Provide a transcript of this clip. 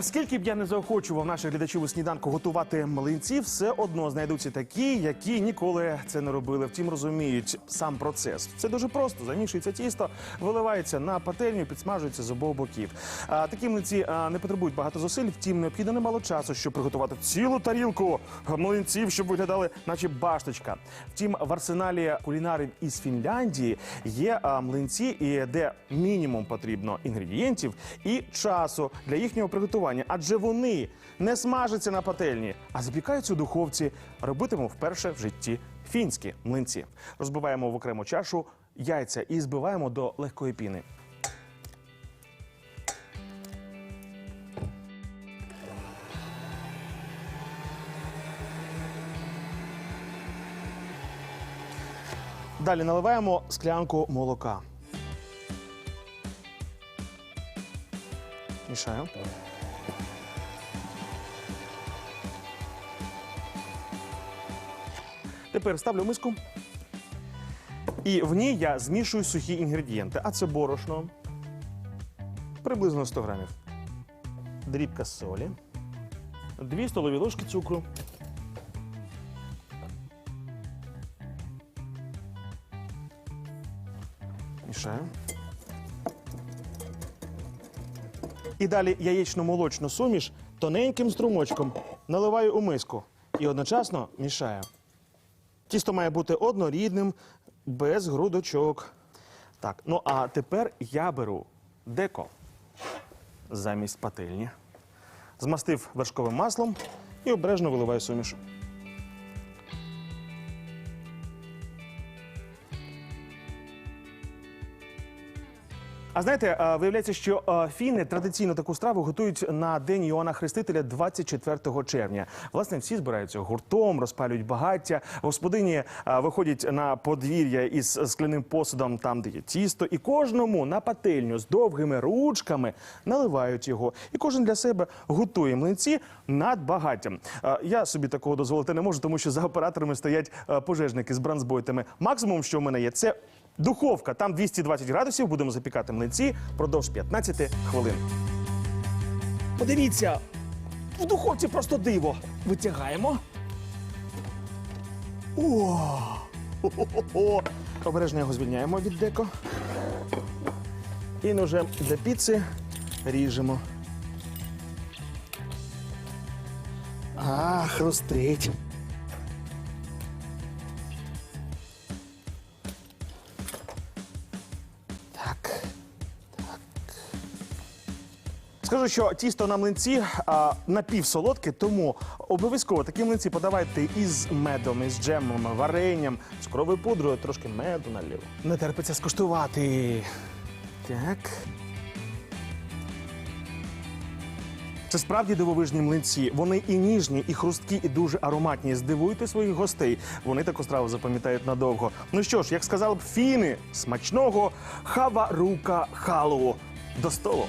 Скільки б я не заохочував наших глядачів у сніданку готувати млинці, все одно знайдуться такі, які ніколи це не робили. Втім, розуміють сам процес. Це дуже просто. Замішується тісто, виливається на пательню, підсмажується з обох боків. А, такі млинці а, не потребують багато зусиль. Втім, необхідно немало часу, щоб приготувати цілу тарілку млинців, щоб виглядали, наче башточка. Втім, в арсеналі кулінарів із Фінляндії є а, млинці, де мінімум потрібно інгредієнтів і часу для їхнього приготування, адже вони не смажаться на пательні, а запікаються у духовці. Робитиму вперше в житті фінські млинці. Розбиваємо в окрему чашу яйця і збиваємо до легкої піни. Далі наливаємо склянку молока. Мішаю. Тепер ставлю миску. І в ній я змішую сухі інгредієнти. А це борошно. Приблизно 100 грамів. Дрібка солі. 2 столові ложки цукру. Мішаю. І далі яєчно-молочну суміш тоненьким струмочком наливаю у миску і одночасно мішаю. Тісто має бути однорідним, без грудочок. Так, ну а тепер я беру деко замість пательні. Змастив вершковим маслом і обережно виливаю суміш. А знаєте, виявляється, що фіни традиційно таку страву готують на день Іоанна Хрестителя 24 червня. Власне, всі збираються гуртом, розпалюють багаття. Господині виходять на подвір'я із скляним посудом, там де є тісто, і кожному на пательню з довгими ручками наливають його. І кожен для себе готує млинці над багаттям. Я собі такого дозволити не можу, тому що за операторами стоять пожежники з бранзбойтами. Максимум, що в мене є, це Духовка, там 220 градусів, будемо запікати млинці впродовж 15 хвилин. Подивіться, в духовці просто диво. Витягаємо. О! Хо-хо-хо-хо. Обережно його звільняємо від деко. І ножем для піци ріжемо. А, хрустить. Скажу, що тісто на млинці а, напівсолодке, тому обов'язково такі млинці подавайте із медом, із джемом, варенням, цукровою пудрою, трошки меду налів. Не терпиться скуштувати. Так. Це справді дивовижні млинці. Вони і ніжні, і хрусткі, і дуже ароматні. Здивуйте своїх гостей. Вони таку страву запам'ятають надовго. Ну що ж, як сказали б фіни, смачного хава рука халу. До столу.